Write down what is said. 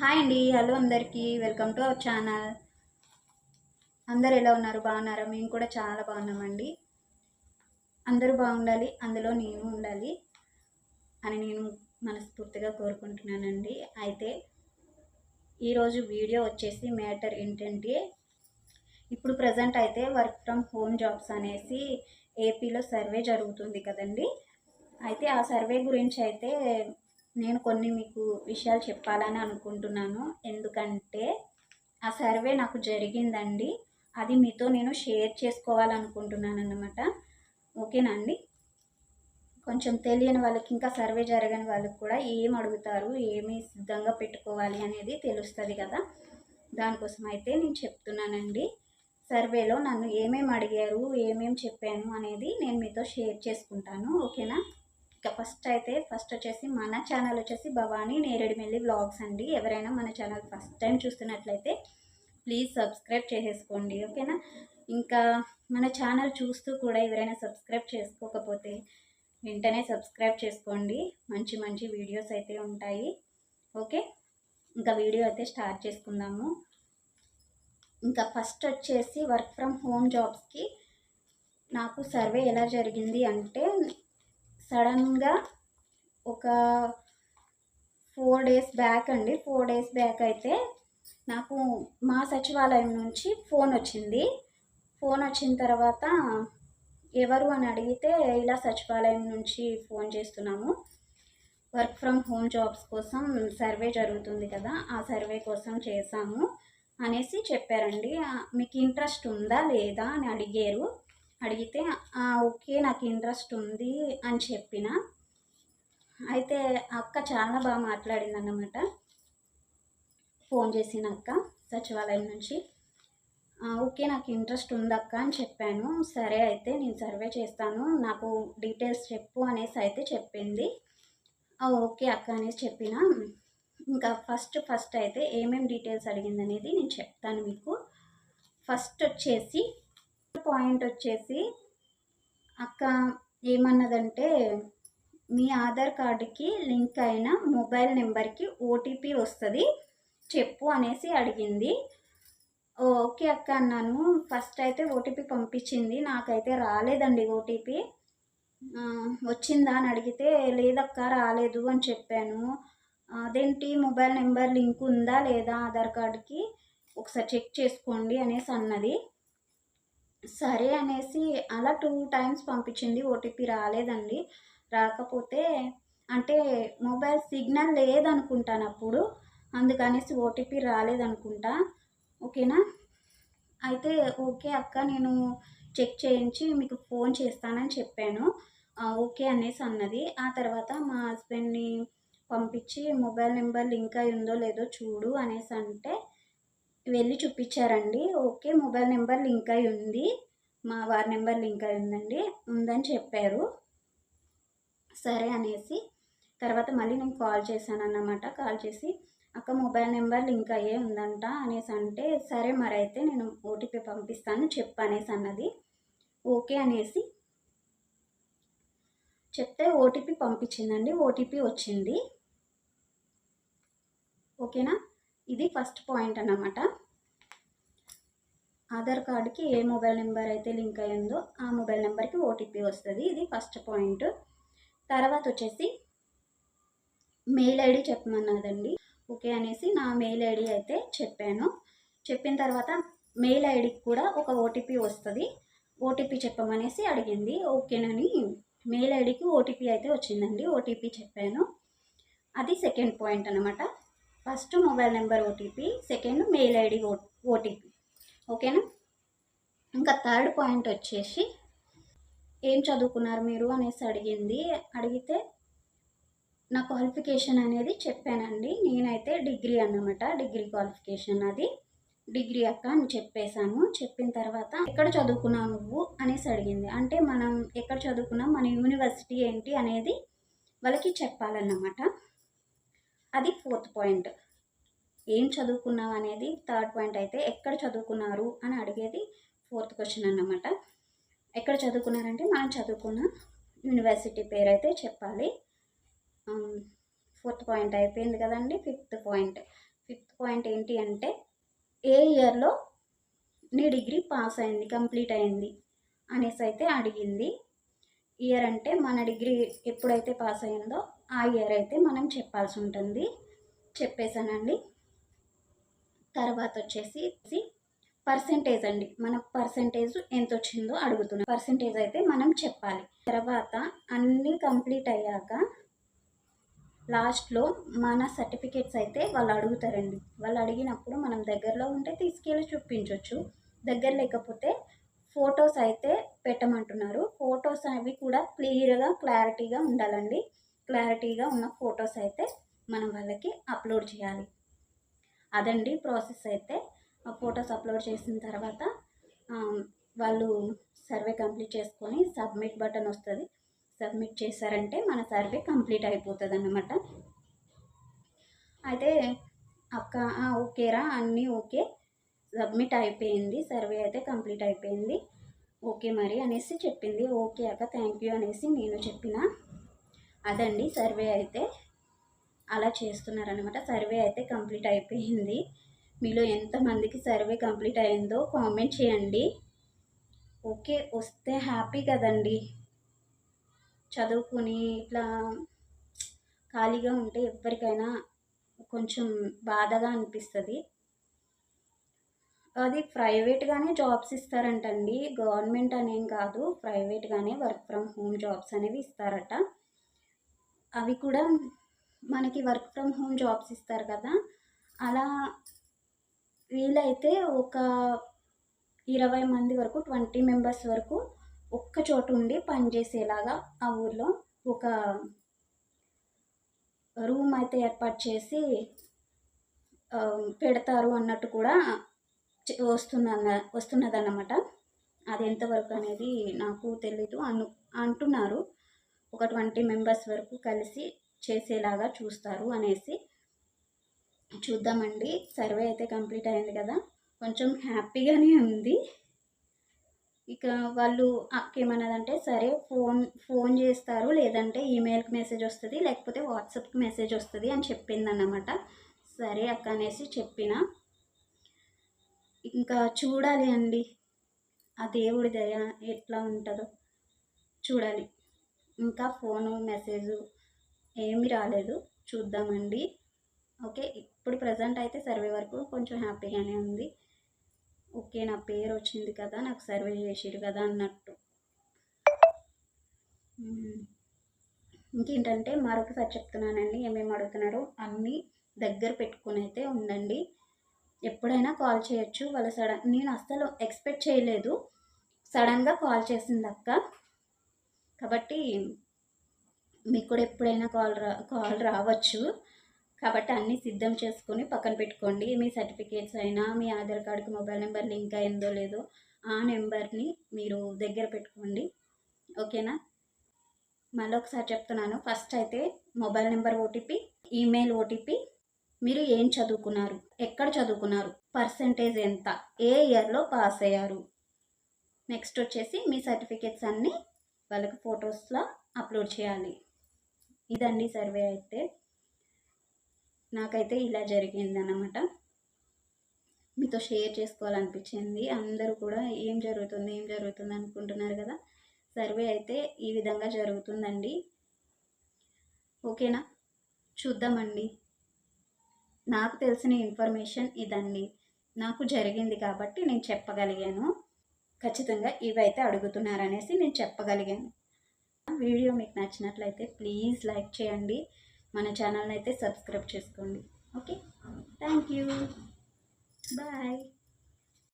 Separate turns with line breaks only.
Hi అండి hello అందరికీ. Welcome to our channel. అందరు ఎలా ఉన్నారు? బాగున్నారా? మేము కూడా చాలా బాగున్నామండి. అందరూ బాగుండాలి అందులో నేను ఉండాలి అని నేను మనస్ఫూర్తిగా కోరుకుంటున్నానండి. అయితే ఈరోజు వీడియో వచ్చేసి మ్యాటర్ ఏంటంటే ఇప్పుడు ప్రజెంట్ అయితే వర్క్ ఫ్రమ్ హోమ్ జాబ్స్ అనేసి ఏపీలో సర్వే జరుగుతుంది కదండి. అయితే ఆ సర్వే గురించి అయితే నేను కొన్ని మీకు విషయాలు చెప్పాలని అనుకుంటున్నాను. ఎందుకంటే ఆ సర్వే నాకు జరిగిందండి. అది మీతో నేను షేర్ చేసుకోవాలనుకుంటున్నాను అన్నమాట. ఓకేనా అండి? కొంచెం తెలియని వాళ్ళకి ఇంకా సర్వే జరగని వాళ్ళకి కూడా ఏం అడుగుతారు ఏమి సిద్ధంగా పెట్టుకోవాలి అనేది తెలుస్తుంది కదా. దానికోసం అయితే నేను చెప్తున్నానండి. సర్వేలో నన్ను ఏమేమి అడిగారు ఏమేమి చెప్పాను అనేది నేను మీతో షేర్ చేసుకుంటాను. ఓకేనా? ఇక ఫస్ట్ అయితే ఫస్ట్ వచ్చేసి మన ఛానల్ వచ్చేసి భవానీ నేరేడుమెల్లి వ్లాగ్స్ అండి. ఎవరైనా మన ఛానల్ ఫస్ట్ టైం చూస్తున్నట్లయితే ప్లీజ్ సబ్స్క్రైబ్ చేసేసుకోండి ఓకేనా ఇంకా మన ఛానల్ చూస్తూ కూడా ఎవరైనా సబ్స్క్రైబ్ చేసుకోకపోతే వెంటనే సబ్స్క్రైబ్ చేసుకోండి. మంచి మంచి వీడియోస్ అయితే ఉంటాయి ఓకే ఇంకా వీడియో అయితే స్టార్ట్ చేసుకుందాము. ఇంకా ఫస్ట్ వచ్చేసి వర్క్ ఫ్రమ్ హోమ్ జాబ్స్కి నాకు సర్వే ఎలా జరిగింది అంటే సడన్గా ఒక ఫోర్ డేస్ బ్యాక్ అండి. ఫోర్ డేస్ బ్యాక్ అయితే నాకు మా సచివాలయం నుంచి ఫోన్ వచ్చింది. ఫోన్ వచ్చిన తర్వాత ఎవరు అని అడిగితే ఇలా సచివాలయం నుంచి ఫోన్ చేస్తున్నాము. వర్క్ ఫ్రమ్ హోమ్ జాబ్స్ కోసం సర్వే జరుగుతుంది కదా ఆ సర్వే కోసం చేశాము అనేసి చెప్పారండి. మీకు ఇంట్రెస్ట్ ఉందా లేదా అని అడిగారు. అడిగితే ఓకే నాకు ఇంట్రెస్ట్ ఉంది అని చెప్పిన. అయితే అక్క చాలా బాగా మాట్లాడింది అన్నమాట ఫోన్ చేసిన అక్క సచివాలయం నుంచి. ఓకే నాకు ఇంట్రెస్ట్ ఉంది అక్క అని చెప్పాను. సరే అయితే నేను సర్వే చేస్తాను. నాకు డీటెయిల్స్ చెప్పు అనేసి అయితే చెప్పింది. ఓకే అక్క అనేసి చెప్పిన. ఇంకా ఫస్ట్ ఫస్ట్ అయితే ఏమేమి డీటెయిల్స్ అడిగింది అనేది నేను చెప్తాను మీకు. ఫస్ట్ వచ్చేసి పాయింట్ వచ్చేసి అక్క ఏమన్నదంటే మీ ఆధార్ కార్డుకి లింక్ అయిన మొబైల్ నెంబర్కి ఓటీపీ వస్తుంది చెప్పు అనేసి అడిగింది. ఓకే అక్క అన్నాను. ఫస్ట్ అయితే ఓటీపీ పంపించింది నాకైతే రాలేదండి ఓటీపీ. వచ్చిందా అని అడిగితే లేదక్క రాలేదు అని చెప్పాను. అదేంటి మొబైల్ నెంబర్ లింక్ ఉందా లేదా ఆధార్ కార్డుకి? ఒకసారి చెక్ చేసుకోండి అనేసి అన్నది. సరే అనేసి అలా టూ టైమ్స్ పంపించింది. ఓటీపీ రాలేదండి. రాకపోతే అంటే మొబైల్ సిగ్నల్ లేదనుకుంటాను అప్పుడు అందుకనేసి ఓటీపీ రాలేదనుకుంటా. ఓకేనా? అయితే ఓకే అక్క నేను చెక్ చేయించి మీకు ఫోన్ చేస్తానని చెప్పాను. ఓకే అనేసి అన్నది. ఆ తర్వాత మా హస్బెండ్ని పంపించి మొబైల్ నెంబర్ లింక్ అయి ఉందో లేదో చూడు అనేసి అంటే వెళ్ళి చూపించారండి. ఓకే మొబైల్ నెంబర్ లింక్ అయి ఉంది. మా వారి నెంబర్ లింక్ అయి ఉందండి. ఉందని చెప్పారు. సరే అనేసి తర్వాత మళ్ళీ నేను కాల్ చేశాను అన్నమాట కాల్ చేసి అక్క మొబైల్ నెంబర్ లింక్ అయ్యే ఉందంట అనేసి అంటే సరే మరి అయితే నేను ఓటీపీ పంపిస్తాను చెప్పు అనేసి అన్నది. ఓకే అనేసి చెప్తే ఓటీపీ పంపించిందండి. ఓటీపీ వచ్చింది. ఓకేనా? ఇది ఫస్ట్ పాయింట్ అన్నమాట. ఆధార్ కార్డుకి ఏ మొబైల్ నెంబర్ అయితే లింక్ అయ్యిందో ఆ మొబైల్ నెంబర్కి ఓటీపీ వస్తుంది. ఇది ఫస్ట్ పాయింట్. తర్వాత వచ్చేసి మెయిల్ ఐడి చెప్పమన్నదండి. ఓకే అనేసి నా మెయిల్ ఐడి అయితే చెప్పాను. చెప్పిన తర్వాత మెయిల్ ఐడికి కూడా ఒక ఓటీపీ వస్తుంది. ఓటీపీ చెప్పమనేసి అడిగింది. ఓకేనని మెయిల్ ఐడికి ఓటీపీ అయితే వచ్చిందండి. ఓటీపీ చెప్పాను. అది సెకండ్ పాయింట్ అనమాట first mobile number OTP second mail ID ఓ ఓటీపీ ఓకేనా? ఇంకా థర్డ్ పాయింట్ వచ్చేసి ఏం చదువుకున్నారు మీరు అనేసి అడిగింది. అడిగితే నా క్వాలిఫికేషన్ అనేది చెప్పానండి. నేనైతే డిగ్రీ అన్నమాట డిగ్రీ క్వాలిఫికేషన్ అది డిగ్రీ అక్క అని చెప్పేశాను. చెప్పిన తర్వాత ఎక్కడ చదువుకున్నావు నువ్వు అనేసి అడిగింది. అంటే మనం ఎక్కడ చదువుకున్నాం? మన యూనివర్సిటీ ఏంటి అనేది వాళ్ళకి చెప్పాలన్నమాట. అది ఫోర్త్ పాయింట్. ఏం చదువుకున్నావు అనేది థర్డ్ పాయింట్ అయితే ఎక్కడ చదువుకున్నారు అని అడిగేది ఫోర్త్ క్వశ్చన్ అన్నమాట. ఎక్కడ చదువుకున్నారంటే మనం చదువుకున్న యూనివర్సిటీ పేరు అయితే చెప్పాలి ఫోర్త్ పాయింట్ అయిపోయింది కదండి ఫిఫ్త్ పాయింట్. ఫిఫ్త్ పాయింట్ ఏంటి అంటే ఏ ఇయర్లో నీ డిగ్రీ పాస్ అయింది కంప్లీట్ అయింది అనేసి అయితే అడిగింది. ఇయర్ అంటే మన డిగ్రీ ఎప్పుడైతే పాస్ అయిందో ఆ ఇయర్ అయితే మనం చెప్పాల్సి ఉంటుంది. చెప్పేశానండి. తర్వాత వచ్చేసి పర్సంటేజ్ అండి. మన పర్సంటేజ్ ఎంత వచ్చిందో అడుగుతున్నాం. పర్సంటేజ్ అయితే మనం చెప్పాలి. తర్వాత అన్నీ కంప్లీట్ అయ్యాక లాస్ట్లో మన సర్టిఫికేట్స్ అయితే వాళ్ళు అడుగుతారండి. వాళ్ళు అడిగినప్పుడు మనం దగ్గరలో ఉంటే తీసుకెళ్ళి చూపించవచ్చు దగ్గర లేకపోతే ఫొటోస్ అయితే పెట్టమంటున్నారు. ఫొటోస్ అవి కూడా క్లియర్గా క్లారిటీగా ఉండాలండి. క్లారిటీగా ఉన్న ఫొటోస్ అయితే మనం వాళ్ళకి అప్లోడ్ చేయాలి. అదండి ప్రాసెస్ అయితే. ఆ ఫొటోస్ అప్లోడ్ చేసిన తర్వాత వాళ్ళు సర్వే కంప్లీట్ చేసుకొని సబ్మిట్ బటన్ వస్తుంది. సబ్మిట్ చేశారంటే మన సర్వే కంప్లీట్ అయిపోతుంది అన్నమాట అయితే అక్క ఓకేరా అన్నీ ఓకే. సబ్మిట్ అయిపోయింది. సర్వే అయితే కంప్లీట్ అయిపోయింది. ఓకే మరి అనేసి చెప్పింది. ఓకే అక్క థ్యాంక్ యూ అనేసి నేను చెప్పిన. అదండి సర్వే అయితే. అలా చేస్తున్నారనమాట సర్వే అయితే కంప్లీట్ అయిపోయింది. మీలో ఎంతమందికి సర్వే కంప్లీట్ అయిందో కామెంట్ చేయండి. ఓకే వస్తే హ్యాపీ కదండి. చదువుకుని ఇట్లా ఖాళీగా ఉంటే ఎవరికైనా కొంచెం బాధగా అనిపిస్తుంది. అది ప్రైవేట్గానే జాబ్స్ ఇస్తారంటండి. గవర్నమెంట్ అనేం కాదు. ప్రైవేట్గానే వర్క్ ఫ్రమ్ హోమ్ జాబ్స్ అనేవి ఇస్తారట. అవి కూడా మనకి వర్క్ ఫ్రమ్ హోమ్ జాబ్స్ ఇస్తారు కదా. అలా వీలైతే ఒక ఇరవై మంది వరకు ట్వంటీ మెంబర్స్ వరకు ఒక్క చోట ఉండి పనిచేసేలాగా ఆ ఊర్లో ఒక రూమ్ అయితే ఏర్పాటు చేసి పెడతారు అన్నట్టు కూడా వస్తున్న వస్తున్నదన్నమాట. అది ఎంతవరకు అనేది నాకు తెలీదు అను అంటున్నారు. ఒక ట్వంటీ మెంబర్స్ వరకు కలిసి చేసేలాగా చూస్తారు అనేసి. చూద్దామండి. సర్వే అయితే కంప్లీట్ అయింది కదా. కొంచెం హ్యాపీగానే ఉంది. ఇక వాళ్ళు అక్క ఏమన్నదంటే సరే ఫోన్ ఫోన్ చేస్తారు. లేదంటే ఈమెయిల్కి మెసేజ్ వస్తుంది లేకపోతే వాట్సాప్కి మెసేజ్ వస్తుంది అని చెప్పిందన్నమాట. సరే అక్క అనేసి చెప్పిన. ఇంకా చూడాలి అండి. ఆ దేవుడి దయ ఎట్లా ఉంటుందో చూడాలి. ఇంకా ఫోను మెసేజ్ ఏమీ రాలేదు. చూద్దామండి. ఓకే ఇప్పుడు ప్రజెంట్ అయితే సర్వే వరకు కొంచెం హ్యాపీగానే ఉంది. ఓకే నా పేరు వచ్చింది కదా నాకు సర్వే చేసిరు కదా అన్నట్టు. ఇంకేంటంటే మరొకసారి చెప్తున్నానండి ఏమేమి అడుగుతున్నారు అన్నీ దగ్గర పెట్టుకుని అయితే ఉండండి. ఎప్పుడైనా కాల్ చేయొచ్చు వాళ్ళ సడన్ నేను అస్సలు ఎక్స్పెక్ట్ చేయలేదు. సడన్గా కాల్ చేసింది అక్క కాబట్టి మీకు కూడా ఎప్పుడైనా కాల్ రా కాల్ రావచ్చు. కాబట్టి అన్నీ సిద్ధం చేసుకొని పక్కన పెట్టుకోండి. మీ సర్టిఫికేట్స్ అయినా మీ ఆధార్ కార్డుకి మొబైల్ నెంబర్ లింక్ అయిందో లేదో ఆ నెంబర్ని మీరు దగ్గర పెట్టుకోండి. ఓకేనా? మళ్ళీ ఒకసారి చెప్తున్నాను. ఫస్ట్ అయితే mobile number OTP email OTP మీరు ఏం చదువుకున్నారు? ఎక్కడ చదువుకున్నారు? పర్సంటేజ్ ఎంత? ఏ ఇయర్లో పాస్ అయ్యారు? నెక్స్ట్ వచ్చేసి మీ సర్టిఫికేట్స్ అన్నీ వాళ్ళకి ఫొటోస్లో అప్లోడ్ చేయాలి. ఇదండి సర్వే అయితే. నాకైతే ఇలా జరిగిందన్నమాట. మీతో షేర్ చేసుకోవాలనిపించింది. అందరూ కూడా ఏం జరుగుతుంది ఏం జరుగుతుంది అనుకుంటున్నారు కదా? సర్వే అయితే ఈ విధంగా జరుగుతుందండి. ఓకేనా? చూద్దామండి. నాకు తెలిసిన ఇన్ఫర్మేషన్ ఇదండి. నాకు జరిగింది కాబట్టి నేను చెప్పగలిగాను. ఖచ్చితంగా ఇవైతే అడుగుతున్నారనేసి నేను చెప్పగలిగాను. వీడియో మీకు నచ్చినట్లయితే ప్లీజ్ లైక్ చేయండి. మన ఛానల్ని అయితే సబ్స్క్రైబ్ చేసుకోండి. ఓకే? Thank you. బాయ్.